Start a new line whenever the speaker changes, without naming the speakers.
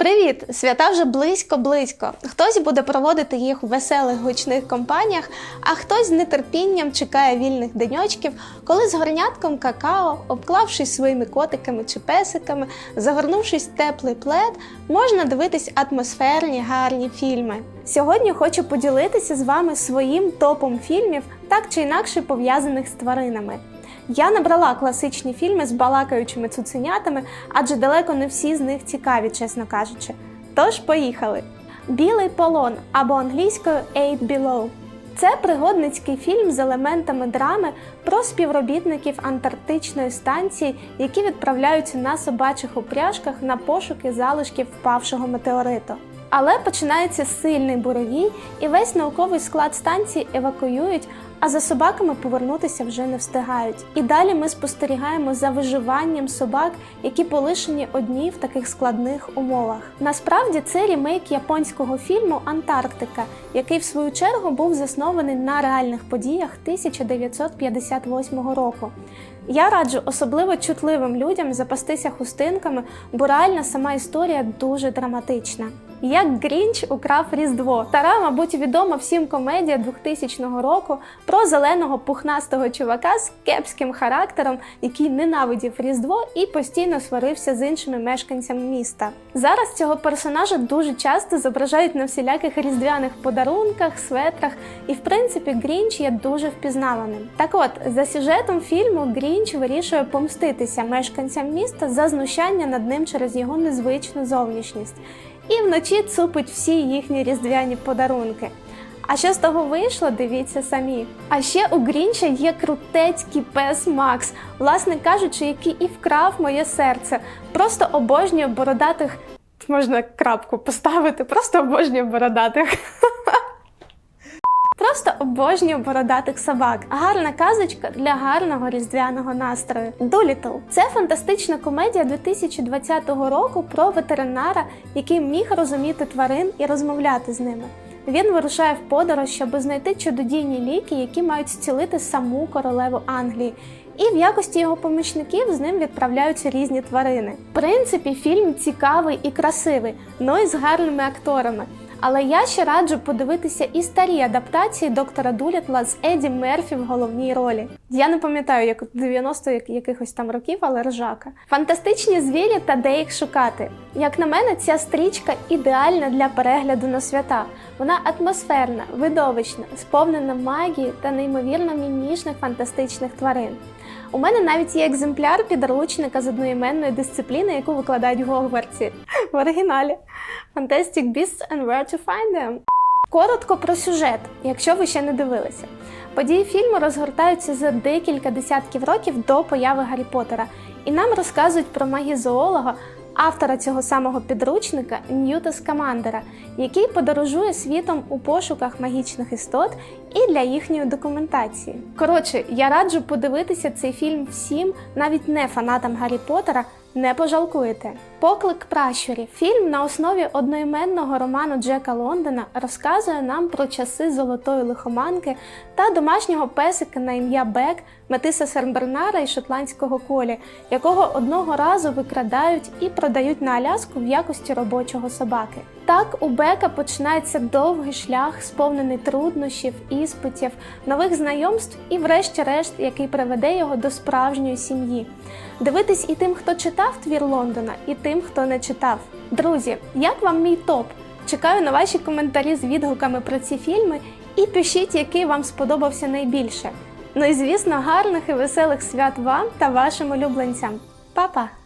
Привіт! Свята вже близько-близько. Хтось буде проводити їх у веселих гучних компаніях, а хтось з нетерпінням чекає вільних деньочків, коли з горнятком какао, обклавшись своїми котиками чи песиками, загорнувшись в теплий плед, можна дивитись атмосферні гарні фільми. Сьогодні хочу поділитися з вами своїм топом фільмів, так чи інакше пов'язаних з тваринами. Я набрала класичні фільми з балакаючими цуценятами, адже далеко не всі з них цікаві, чесно кажучи. Тож поїхали. Білий полон або англійською Eight Below. Це пригодницький фільм з елементами драми про співробітників антарктичної станції, які відправляються на собачих упряжках на пошуки залишків впавшого метеориту. Але починається сильний буревій, і весь науковий склад станції евакуюють, а за собаками повернутися вже не встигають. І далі ми спостерігаємо за виживанням собак, які полишені одні в таких складних умовах. Насправді це рімейк японського фільму Антарктика, який в свою чергу був заснований на реальних подіях 1958 року. Я раджу особливо чутливим людям запастися хустинками, бо реальна сама історія дуже драматична. Як Грінч украв Різдво. Стара, мабуть, відома всім комедія 2000 року про зеленого пухнастого чувака з кепським характером, який ненавидів Різдво і постійно сварився з іншими мешканцями міста. Зараз цього персонажа дуже часто зображають на всіляких різдвяних подарунках, светрах, і в принципі Грінч є дуже впізнаваним. Так от, за сюжетом фільму Грінч вирішує помститися мешканцям міста за знущання над ним через його незвичну зовнішність і вночі цупить всі їхні різдвяні подарунки. А що з того вийшло, дивіться самі. А ще у Грінча є крутецький пес Макс, власне кажучи, який і вкрав моє серце. Просто обожнює бородатих. Можна крапку поставити, просто обожнює бородатих. Просто обожнюю бородатих собак. Гарна казочка для гарного різдвяного настрою. Долітл це фантастична комедія 2020 року про ветеринара, який міг розуміти тварин і розмовляти з ними. Він вирушає в подорож, щоб знайти чудодійні ліки, які мають зцілити саму королеву Англії. І в якості його помічників з ним відправляються різні тварини. В принципі, фільм цікавий і красивий, ну і з гарними акторами. Але я ще раджу подивитися і старі адаптації доктора Дулітла з Еді Мерфі в головній ролі. Я не пам'ятаю, як 90 якихось там років, але ржака. Фантастичні звірі та де їх шукати. Як на мене, ця стрічка ідеальна для перегляду на свята. Вона атмосферна, видовищна, сповнена магії та неймовірно мімішних фантастичних тварин. У мене навіть є екземпляр підручника з одноіменної дисципліни, яку викладають в Гогвартсі в оригіналі. Fantastic Beasts and Where to Find Them. Коротко про сюжет, якщо ви ще не дивилися. Події фільму розгортаються за декілька десятків років до появи Гаррі Поттера, і нам розказують про магізоолога, автора цього самого підручника Ньюта Скамандера, який подорожує світом у пошуках магічних істот і для їхньої документації. Коротше, я раджу подивитися цей фільм всім, навіть не фанатам Гаррі Поттера, не пожалкуєте. Поклик пращурів. Фільм на основі одноіменного роману Джека Лондона розказує нам про часи золотої лихоманки та домашнього песика на ім'я Бек, метиса Сербернара і шотландського колі, якого одного разу викрадають і продають на Аляску в якості робочого собаки. Так у Бека починається довгий шлях, сповнений труднощів, іспитів, нових знайомств і, врешті-решт, який приведе його до справжньої сім'ї. Дивитись і тим, хто читав твір Лондона, і тим, хто не читав. Друзі, як вам мій топ? Чекаю на ваші коментарі з відгуками про ці фільми і пишіть, який вам сподобався найбільше. Ну і звісно, гарних і веселих свят вам та вашим улюбленцям. Па-па!